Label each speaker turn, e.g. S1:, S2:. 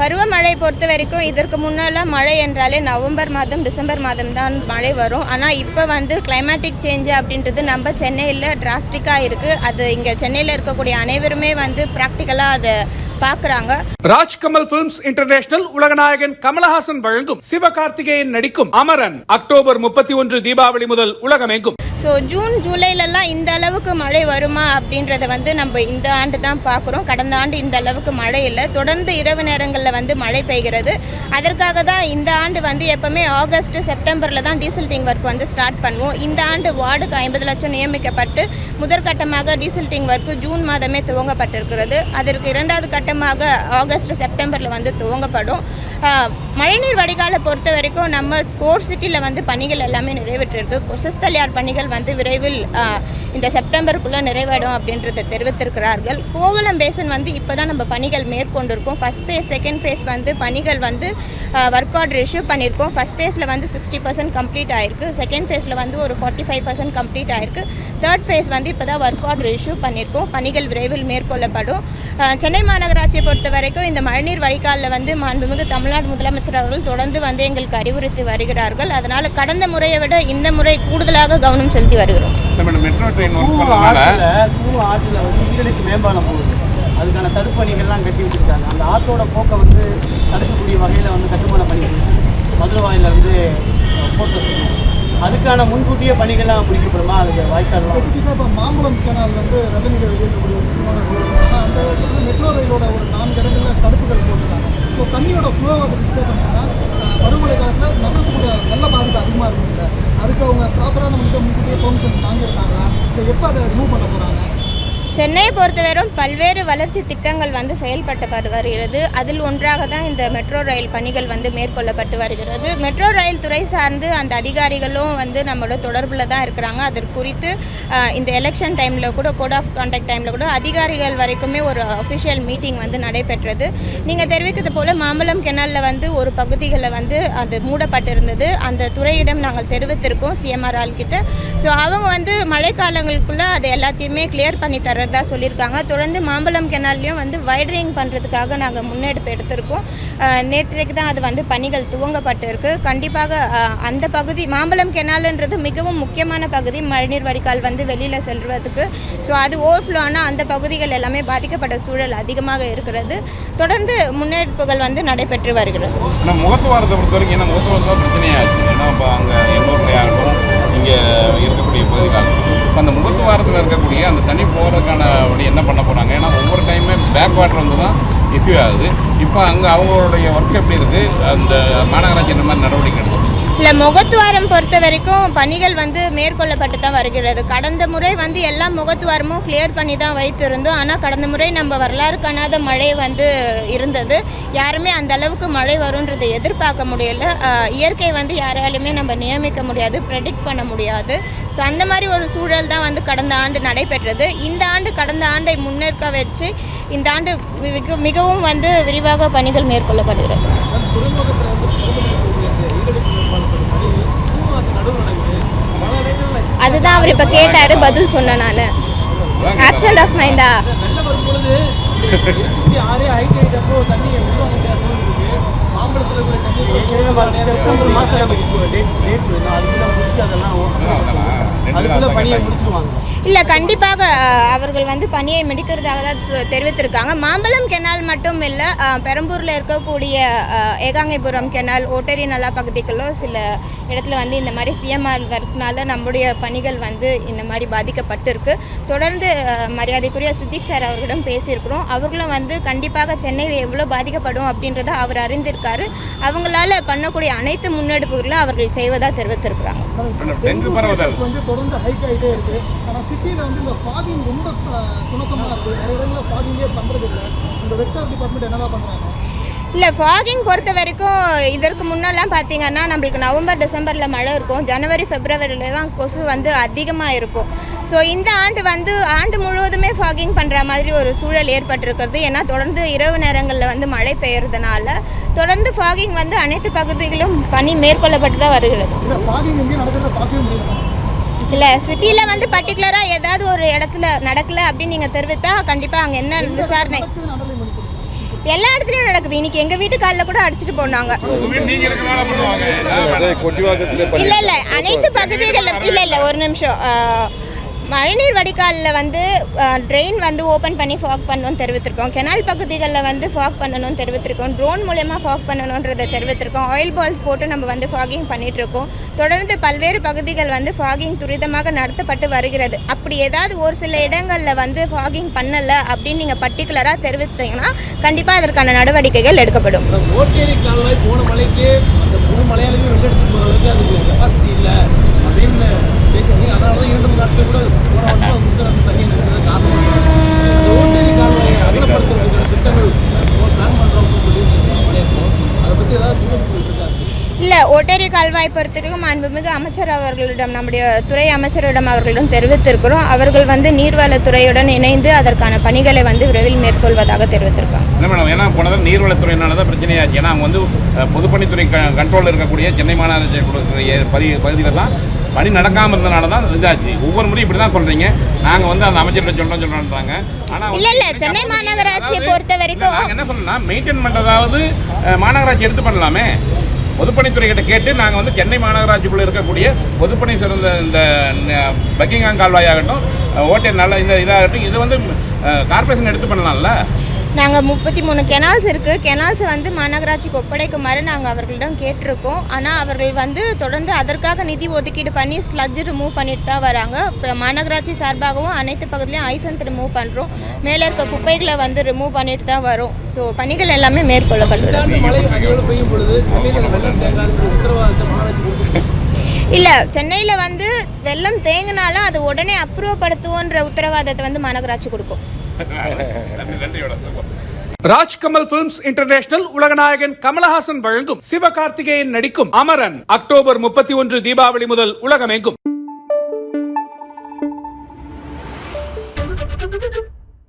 S1: பருவமழை பொறுத்த வரைக்கும் இதற்கு முன்னெல்லாம் மழை என்றாலே நவம்பர் மாதம் டிசம்பர் மாதம் தான் மழை வரும். ஆனால் இப்போ வந்து கிளைமேட்டிக் சேஞ்ச் அப்படின்றது நம்ம சென்னையில் டிராஸ்டிக்காக இருக்குது அது இங்கே சென்னையில் இருக்கக்கூடிய அனைவருமே வந்து ப்ராக்டிக்கலாக அதை பார்க்குறாங்க.
S2: ராஜ்கமல் பிலிம்ஸ் இன்டர்நேஷனல் உலகநாயகன் கமலஹாசன் வழங்கும் சிவகார்த்திகேயன் நடிக்கும் அமரன். அக்டோபர் முப்பத்தி ஒன்று தீபாவளி முதல் உலகமெங்கும்.
S1: ஸோ ஜூன் ஜூலைலலாம் இந்த அளவுக்கு மழை வருமா அப்படின்றத வந்து நம்ம இந்த ஆண்டு தான் பார்க்குறோம். கடந்த ஆண்டு இந்த அளவுக்கு மழை இல்லை. தொடர்ந்து இரவு நேரங்களில் வந்து மழை பெய்கிறது. அதற்காக தான் இந்த ஆண்டு வந்து எப்போவுமே ஆகஸ்ட் செப்டம்பரில் தான் டீசல்டிங் ஒர்க் வந்து ஸ்டார்ட் பண்ணுவோம். இந்த ஆண்டு வார்டுக்கு ஐம்பது லட்சம் நியமிக்கப்பட்டு முதற்கட்டமாக டீசல்டிங் ஒர்க்கு ஜூன் மாதமே துவங்கப்பட்டிருக்கிறது. அதற்கு இரண்டாவது கட்டமாக ஆகஸ்ட் செப்டம்பரில் வந்து துவங்கப்படும். மழைநீர் வடிகாலை பொறுத்த வரைக்கும் நம்ம கோர் சிட்டியில் வந்து பணிகள் எல்லாமே நிறைவேற்றிருக்கு. கொசஸ்தலியார் பணிகள் வந்து விரைவில் இந்த செப்டம்பருக்குள்ளே நிறைவேடும் அப்படின்றத தெரிவித்திருக்கிறார்கள். கோவலம் பேசன் வந்து இப்போ தான் நம்ம பணிகள் மேற்கொண்டிருக்கோம். ஃபஸ்ட் ஃபேஸ் செகண்ட் ஃபேஸ் வந்து பணிகள் வந்து ஒர்க் ஆர்டர் இஷ்யூ பண்ணியிருக்கோம். ஃபஸ்ட் ஃபேஸில் வந்து சிக்ஸ்டி பர்சன்ட் கம்ப்ளீட் ஆயிருக்கு. செகண்ட் ஃபேஸில் வந்து ஒரு ஃபார்ட்டி ஃபைவ் பர்சன்ட் கம்ப்ளீட் ஆயிருக்கு. தேர்ட் ஃபேஸ் வந்து இப்போ தான் ஒர்க் ஆர்டர் இஷ்யூ பண்ணியிருக்கோம். பணிகள் விரைவில் மேற்கொள்ளப்படும். சென்னை மாநகராட்சியை பொறுத்த வரைக்கும் இந்த மழைநீர் வடிகாலில் வந்து மாண்புமிகு தமிழ்நாடு முதலமைச்சர் அவர்கள் தொடர்ந்து வந்து எங்களுக்கு அறிவுறுத்தி வருகிறார்கள். அதனால் கடந்த முறையை விட இந்த முறை கூடுதலாக கவனம் செலுத்தி வருகிறோம்.
S3: மெட்ரோ ட்ரெயின்
S4: ஆற்றுல வந்து ஈரடிக்கு மேம்பாலம் போகுது. அதுக்கான தடுப்பணிகள்லாம் கட்டி வச்சிருக்காங்க. அந்த ஆற்றோட போக்கை வந்து தடுக்கக்கூடிய வகையில் வந்து கட்டுமான பணிகள் மதுரவாயில் வந்து போட்டு அதுக்கான முன்கூட்டியே பணிகள்லாம் முடிக்கப்படுமா? அதுக்கு வாய்க்கால்லாம்?
S5: ஸ்பெசிஃபிக்காக இப்போ மாம்பழம் கேனால் வந்து முக்கியமான கோயில் ஆனால் அந்த இடத்துல மெட்ரோ ரயிலோட ஒரு நான்கு இடங்களில் தடுப்புகள் போட்டிருக்காங்க. ஸோ தண்ணியோட ஃப்ளோ அதை டிஸ்டர்ப் பண்ணாங்கன்னா பருவமழை அதுக்கு அவங்க ப்ராப்பராக நம்மகிட்ட முன்கூட்டியே பெர்மிஷன்ஸ் வாங்கியிருக்காங்களா? இல்லை எப்போ அதை ரிமூவ் பண்ண போகிறாங்க
S1: சென்னையை பொறுத்தவரைக்கும் பல்வேறு வளர்ச்சி திட்டங்கள் வந்து செயல்பட்டு வருகிறது. அதில் ஒன்றாக தான் இந்த மெட்ரோ ரயில் பணிகள் வந்து மேற்கொள்ளப்பட்டு வருகிறது. மெட்ரோ ரயில் துறை சார்ந்து அந்த அதிகாரிகளும் வந்து நம்மளோட தொடர்பில் தான் இருக்கிறாங்க. அது குறித்து இந்த எலெக்ஷன் டைமில் கூட கோட் ஆஃப் கான்டாக்ட் டைமில் கூட அதிகாரிகள் வரைக்குமே ஒரு அஃபிஷியல் மீட்டிங் வந்து நடைபெற்றது. நீங்கள் தெரிவித்தது போல் மாம்பழம் கிணலில் வந்து ஒரு பகுதிகளில் வந்து அது மூடப்பட்டிருந்தது. அந்த துறையிடம் நாங்கள் தெரிவித்திருக்கோம் சிஎம்ஆர் ஆள்கிட்ட ஸோ அவங்க வந்து மழைக்காலங்களுக்குள்ளே அது எல்லாத்தையுமே கிளியர் பண்ணி வர்றதா சொல்லியிருக்காங்க. தொடர்ந்து மாம்பழம் கெனால்லையும் வந்து வைடரிங் பண்ணுறதுக்காக நாங்கள் முன்னெடுப்பு எடுத்திருக்கோம். நேற்றைக்கு தான் அது வந்து பணிகள் துவங்கப்பட்டிருக்கு. கண்டிப்பாக அந்த பகுதி மாம்பழம் கெனால்ன்றது மிகவும் முக்கியமான பகுதி. மழைநீர் வடிகால் வந்து வெளியில் செல்வதுக்கு ஸோ அது ஓவர்ஃப்ளோ ஆனால் அந்த பகுதிகள் எல்லாமே பாதிக்கப்பட்ட சூழல் அதிகமாக இருக்கிறது. தொடர்ந்து முன்னெடுப்புகள் வந்து நடைபெற்று வருகிறது.
S3: முகத்துவாரத்தை பொறுத்த வரைக்கும் என்ன முகத்துவாரத்தான் பிரச்சனையாச்சு ஏன்னா இப்போ அங்கே எண்ணூர்லேயே ஆகட்டும் இங்கே இருக்கக்கூடிய பகுதிகளாகட்டும் இப்போ அந்த முகத்துவாரத்தில் இருக்கக்கூடிய அந்த தண்ணி போகிறதுக்கான வழி என்ன பண்ண போகிறாங்க ஏன்னா ஒவ்வொரு டைமே பேக் வாட்டர் வந்து தான் இஷ்யூ ஆகுது. இப்போ அங்கே அவங்களுடைய ஒர்க் எப்படி இருக்குது அந்த மாநகராட்சி இந்த மாதிரி நடவடிக்கை எடுத்து
S1: இல்லை முகத்துவாரம் பொறுத்த வரைக்கும் பணிகள் வந்து மேற்கொள்ளப்பட்டு தான் வருகிறது. கடந்த முறை வந்து எல்லா முகத்துவாரமும் கிளியர் பண்ணி தான் வைத்திருந்தோம். ஆனால் கடந்த முறை நம்ம வரலாறு காணாத மழை வந்து இருந்தது. யாருமே அந்த அளவுக்கு மழை வரும்ன்றதை எதிர்பார்க்க முடியல. இயற்கை வந்து யாராலுமே நம்ம நியமிக்க முடியாது ப்ரெடிக்ட் பண்ண முடியாது. ஸோ அந்த மாதிரி ஒரு சூழல் தான் வந்து கடந்த ஆண்டு நடைபெற்றது. இந்த ஆண்டு கடந்த ஆண்டை முன்னேற்க வச்சு இந்த ஆண்டு மிக மிகவும் வந்து விரிவாக பணிகள் மேற்கொள்ளப்படுகிறது. அதுதான் அவர் இப்போ கேட்டார் பதில் சொன்னேன் நான். ஆப்சண்ட் ஆஃப் மைண்டா
S4: செப்டம்பர் மாதம் நம்ம முடிச்சுட்டு அதெல்லாம்
S1: இல்லை கண்டிப்பாக அவர்கள் வந்து பணியை முடிக்கிறதாக தான் தெரிவித்திருக்காங்க. மாம்பழம் கெனால் மட்டும் இல்லை பெரம்பூரில் இருக்கக்கூடிய ஏகாங்கிபுரம் கெனால் ஓட்டரி நல்லா பகுதிகளோ சில இடத்துல வந்து இந்த மாதிரி சிஎம்ஆர் ஒர்க்னால நம்முடைய பணிகள் வந்து இந்த மாதிரி பாதிக்கப்பட்டிருக்கு. தொடர்ந்து மரியாதைக்குரிய சித்திக் சார் அவர்களிடம் பேசியிருக்கிறோம். அவர்களும் வந்து கண்டிப்பாக சென்னை எவ்வளோ பாதிக்கப்படும் அப்படின்றத அவர் அறிந்திருக்காரு. அவங்களால பண்ணக்கூடிய அனைத்து முன்னெடுப்புகளும் அவர்கள் செய்வதாக தெரிவித்திருக்கிறாங்க.
S5: ஹைக் ஆகிட்டே இருக்கு. ஆனால் சிட்டியில் வந்து இந்த ஃபாகிங் ரொம்ப சுணக்கமாக இருக்குது நிறைய இடங்களில் ஃபாகிங்கே பண்ணுறது இல்லை இந்த வெக்டார் டிபார்ட்மெண்ட் என்னதான் பண்ணுறாங்க
S1: இல்லை ஃபாகிங் பொறுத்த வரைக்கும் இதற்கு முன்னெல்லாம் பார்த்தீங்கன்னா நம்மளுக்கு நவம்பர் டிசம்பரில் மழை இருக்கும். ஜனவரி ஃபெப்ரவரியில் தான் கொசு வந்து அதிகமாக இருக்கும். ஸோ இந்த ஆண்டு வந்து ஆண்டு முழுவதுமே ஃபாகிங் பண்ணுற மாதிரி ஒரு சூழல் ஏற்பட்டிருக்கிறது. ஏன்னா தொடர்ந்து இரவு நேரங்களில் வந்து மழை பெய்யறதுனால தொடர்ந்து ஃபாகிங் வந்து அனைத்து பகுதிகளிலும் பணி மேற்கொள்ளப்பட்டு தான் வருகிறது.
S5: இல்லை
S1: சிட்டியில் வந்து பர்டிகுலராக ஏதாவது ஒரு இடத்துல நடக்கல அப்படின்னு நீங்கள் தெரிவித்தா கண்டிப்பாக அங்கே என்ன விசாரணை? எல்லா இடத்துலையும் நடக்குது. இன்னைக்கு எங்கள் வீட்டு காலில் கூட அடிச்சிட்டு போனாங்க. இல்லை இல்லை அனைத்து பகுதிகளிலும் இல்லை இல்லை ஒரு நிமிஷம். மழைநீர் வடிகாலில் வந்து ட்ரெயின் வந்து ஓப்பன் பண்ணி ஃபாக் பண்ணணும்னு தெரிவித்திருக்கோம். கெனால் பகுதிகளில் வந்து ஃபாக் பண்ணணும்னு தெரிவித்திருக்கோம். ட்ரோன் மூலயமா ஃபாக் பண்ணணுன்றதை தெரிவித்திருக்கோம். ஆயில் பால்ஸ் போட்டு நம்ம வந்து ஃபாகிங் பண்ணிகிட்ருக்கோம் தொடர்ந்து பல்வேறு பகுதிகள் வந்து ஃபாகிங் துரிதமாக நடத்தப்பட்டு வருகிறது. அப்படி ஏதாவது ஒரு சில இடங்களில் வந்து ஃபாகிங் பண்ணலை அப்படின்னு நீங்கள் பர்டிகுலராக தெரிவித்தீங்கன்னா கண்டிப்பாக அதற்கான நடவடிக்கைகள் எடுக்கப்படும்.
S4: மலைக்கு அந்த முழு இல்லை அப்படின்னு அதனால நாட்கள் கூட போன வருஷம் வந்து நம்ம தண்ணி நிறுத்தது காரணம் அந்த ஓட்டேரி கால்வாயை அகலப்படுத்துறதுக்கான திட்டங்கள் பிளான் பண்ணுறோம் சொல்லி மலையப்போ அதை பற்றி ஏதாவது முன்னெடுப்பு இருக்காது
S1: இல்லை ஓட்டேரி கால்வாய் பொறுத்தவரைக்கும் மாண்புமிகு அமைச்சர் அவர்களிடம் நம்முடைய துறை அமைச்சரிடம் அவர்களிடம் தெரிவித்திருக்கிறோம். அவர்கள் வந்து நீர்வளத்துறையுடன் இணைந்து அதற்கான பணிகளை வந்து விரைவில் மேற்கொள்வதாக தெரிவித்திருக்காங்க.
S3: இல்லை மேடம் ஏன்னா போன தடவை நீர்வளத்துறையினால தான் பிரச்சனையாச்சு ஏன்னா அவங்க வந்து பொதுப்பணித்துறை கண்ட்ரோலில் இருக்கக்கூடிய சென்னை மாநகராட்சி பகுதியில் தான் பணி நடக்காமல் இருந்தனால தான் இதாச்சு. ஒவ்வொரு முறையும் இப்படி தான் சொல்கிறீங்க நாங்கள் வந்து அந்த அமைச்சர்கிட்ட சொல்கிறோம் சொல்கிறோன்றாங்க ஆனால்
S1: இல்ல, இல்ல, சென்னை மாநகராட்சியை பொறுத்த வரைக்கும்
S3: என்ன சொல்லணும்னா மெயின்டைன் பண்ணுறதாவது மாநகராட்சி எடுத்து பண்ணலாமே. பொதுப்பணித்துறை கிட்ட கேட்டு நாங்கள் வந்து சென்னை மாநகராட்சிக்குள்ளே இருக்கக்கூடிய பொதுப்பணி சிறந்த இந்த ந- பக்கிங்ஹாம் கால்வாய் ஆகட்டும் ஓட்டை நல்ல இந்த இதாகட்டும் இது வந்து கார்பரேஷன் எடுத்து பண்ணலாம்ல.
S1: நாங்கள் முப்பத்தி மூணு கெனால்ஸ் இருக்குது கெனால்ஸை வந்து மாநகராட்சிக்கு ஒப்படைக்குமாறு நாங்கள் அவர்களிடம் கேட்டிருக்கோம். ஆனால் அவர்கள் வந்து தொடர்ந்து அதற்காக நிதி ஒதுக்கீடு பண்ணி ஸ்லட்ஜ் ரிமூவ் பண்ணிட்டு தான் வராங்க. இப்போ மாநகராட்சி சார்பாகவும் அனைத்து பகுதியிலையும் ஐசந்த் ரிமூவ் பண்ணுறோம் மேலே இருக்க குப்பைகளை வந்து ரிமூவ் பண்ணிட்டு தான் வரும். ஸோ பணிகள் எல்லாமே
S4: கொடுத்து
S1: இல்லை சென்னையில் வந்து வெள்ளம் தேங்கினாலும் அது உடனே அப்புறப்படுத்துவோன்ற உத்தரவாதத்தை வந்து மாநகராட்சி கொடுக்கும்.
S2: ராஜ்கமல் பிலிம்ஸ் இன்டர்நேஷனல் உலகநாயகன் கமலஹாசன் வழங்கும் சிவகார்த்திகேயன் நடிக்கும் அமரன். அக்டோபர் முப்பத்தி ஒன்று தீபாவளி முதல் உலகமெங்கும்.